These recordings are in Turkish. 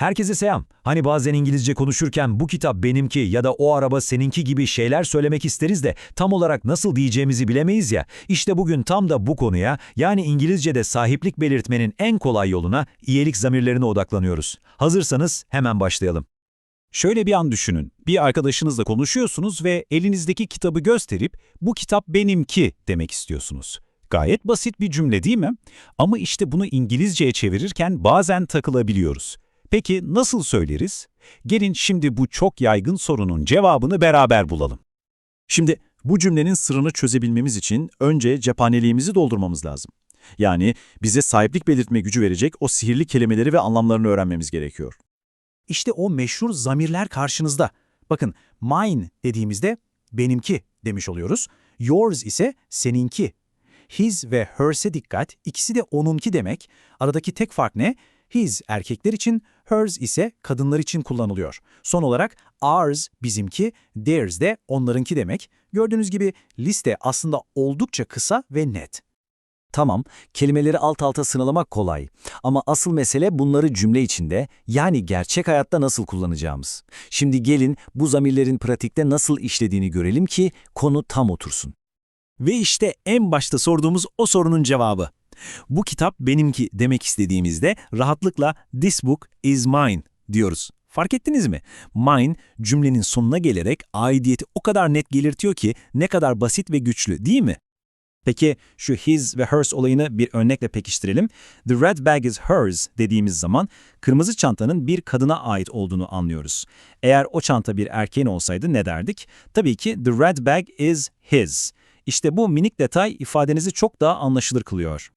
Herkese selam. Hani bazen İngilizce konuşurken bu kitap benimki ya da o araba seninki gibi şeyler söylemek isteriz de tam olarak nasıl diyeceğimizi bilemeyiz ya. İşte bugün tam da bu konuya yani İngilizce'de sahiplik belirtmenin en kolay yoluna iyilik zamirlerine odaklanıyoruz. Hazırsanız hemen başlayalım. Şöyle bir an düşünün. Bir arkadaşınızla konuşuyorsunuz ve elinizdeki kitabı gösterip bu kitap benimki demek istiyorsunuz. Gayet basit bir cümle değil mi? Ama işte bunu İngilizceye çevirirken bazen takılabiliyoruz. Peki nasıl söyleriz? Gelin şimdi bu çok yaygın sorunun cevabını beraber bulalım. Şimdi bu cümlenin sırrını çözebilmemiz için önce cephaneliğimizi doldurmamız lazım. Yani bize sahiplik belirtme gücü verecek o sihirli kelimeleri ve anlamlarını öğrenmemiz gerekiyor. İşte o meşhur zamirler karşınızda. Bakın mine dediğimizde benimki demiş oluyoruz. Yours ise seninki. His ve hers'e dikkat, ikisi de onunki demek. Aradaki tek fark ne? His erkekler için, hers ise kadınlar için kullanılıyor. Son olarak ours bizimki, theirs de onlarınki demek. Gördüğünüz gibi liste aslında oldukça kısa ve net. Tamam, kelimeleri alt alta sınalamak kolay. Ama asıl mesele bunları cümle içinde, yani gerçek hayatta nasıl kullanacağımız. Şimdi gelin bu zamirlerin pratikte nasıl işlediğini görelim ki konu tam otursun. Ve işte en başta sorduğumuz o sorunun cevabı. Bu kitap benimki demek istediğimizde rahatlıkla this book is mine diyoruz. Fark ettiniz mi? Mine cümlenin sonuna gelerek aidiyeti o kadar net belirtiyor ki ne kadar basit ve güçlü değil mi? Peki şu his ve hers olayını bir örnekle pekiştirelim. The red bag is hers dediğimiz zaman kırmızı çantanın bir kadına ait olduğunu anlıyoruz. Eğer o çanta bir erkeğin olsaydı ne derdik? Tabii ki the red bag is his. İşte bu minik detay ifadenizi çok daha anlaşılır kılıyor.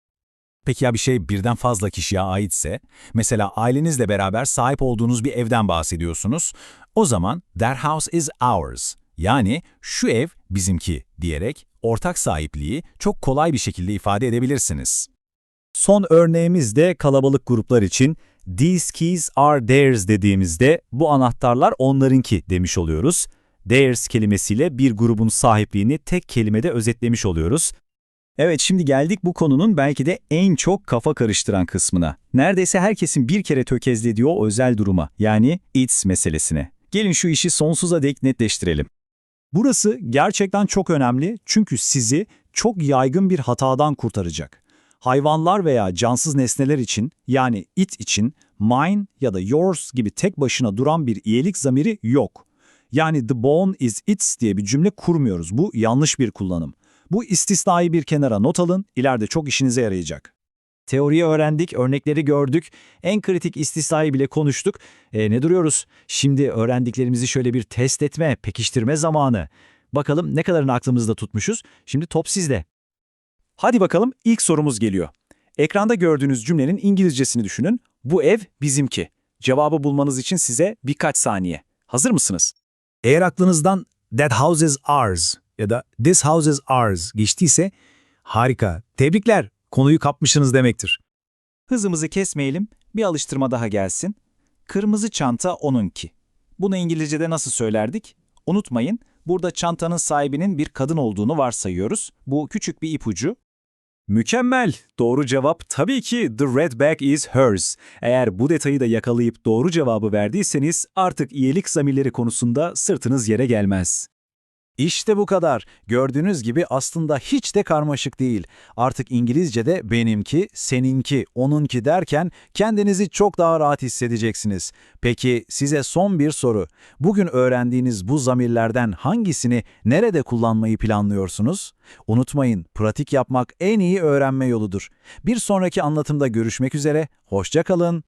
Peki ya bir şey birden fazla kişiye aitse, mesela ailenizle beraber sahip olduğunuz bir evden bahsediyorsunuz, o zaman that house is ours, yani şu ev bizimki diyerek ortak sahipliği çok kolay bir şekilde ifade edebilirsiniz. Son örneğimiz de kalabalık gruplar için these keys are theirs dediğimizde bu anahtarlar onlarınki demiş oluyoruz. Theirs kelimesiyle bir grubun sahipliğini tek kelimede özetlemiş oluyoruz. Evet şimdi geldik bu konunun belki de en çok kafa karıştıran kısmına. Neredeyse herkesin bir kere tökezlediği o özel duruma yani its meselesine. Gelin şu işi sonsuza dek netleştirelim. Burası gerçekten çok önemli çünkü sizi çok yaygın bir hatadan kurtaracak. Hayvanlar veya cansız nesneler için yani it için mine ya da yours gibi tek başına duran bir iyilik zamiri yok. Yani the bone is its diye bir cümle kurmuyoruz. Bu yanlış bir kullanım. Bu istisnayı bir kenara not alın, ileride çok işinize yarayacak. Teoriyi öğrendik, örnekleri gördük, en kritik istisnayı bile konuştuk. E, ne duruyoruz? Şimdi öğrendiklerimizi şöyle bir test etme, pekiştirme zamanı. Bakalım ne kadarını aklımızda tutmuşuz? Şimdi top sizde. Hadi bakalım ilk sorumuz geliyor. Ekranda gördüğünüz cümlenin İngilizcesini düşünün. Bu ev bizimki. Cevabı bulmanız için size birkaç saniye. Hazır mısınız? Eğer aklınızdan that house is ours ya da this house is ours geçtiyse harika, tebrikler, konuyu kapmışsınız demektir. Hızımızı kesmeyelim, bir alıştırma daha gelsin. Kırmızı çanta onunki. Bunu İngilizce'de nasıl söylerdik? Unutmayın, burada çantanın sahibinin bir kadın olduğunu varsayıyoruz. Bu küçük bir ipucu. Mükemmel. Doğru cevap tabii ki the red bag is hers. Eğer bu detayı da yakalayıp doğru cevabı verdiyseniz artık iyilik zamirleri konusunda sırtınız yere gelmez. İşte bu kadar. Gördüğünüz gibi aslında hiç de karmaşık değil. Artık İngilizce'de benimki, seninki, onunki derken kendinizi çok daha rahat hissedeceksiniz. Peki size son bir soru. Bugün öğrendiğiniz bu zamirlerden hangisini nerede kullanmayı planlıyorsunuz? Unutmayın, pratik yapmak en iyi öğrenme yoludur. Bir sonraki anlatımda görüşmek üzere, hoşça kalın.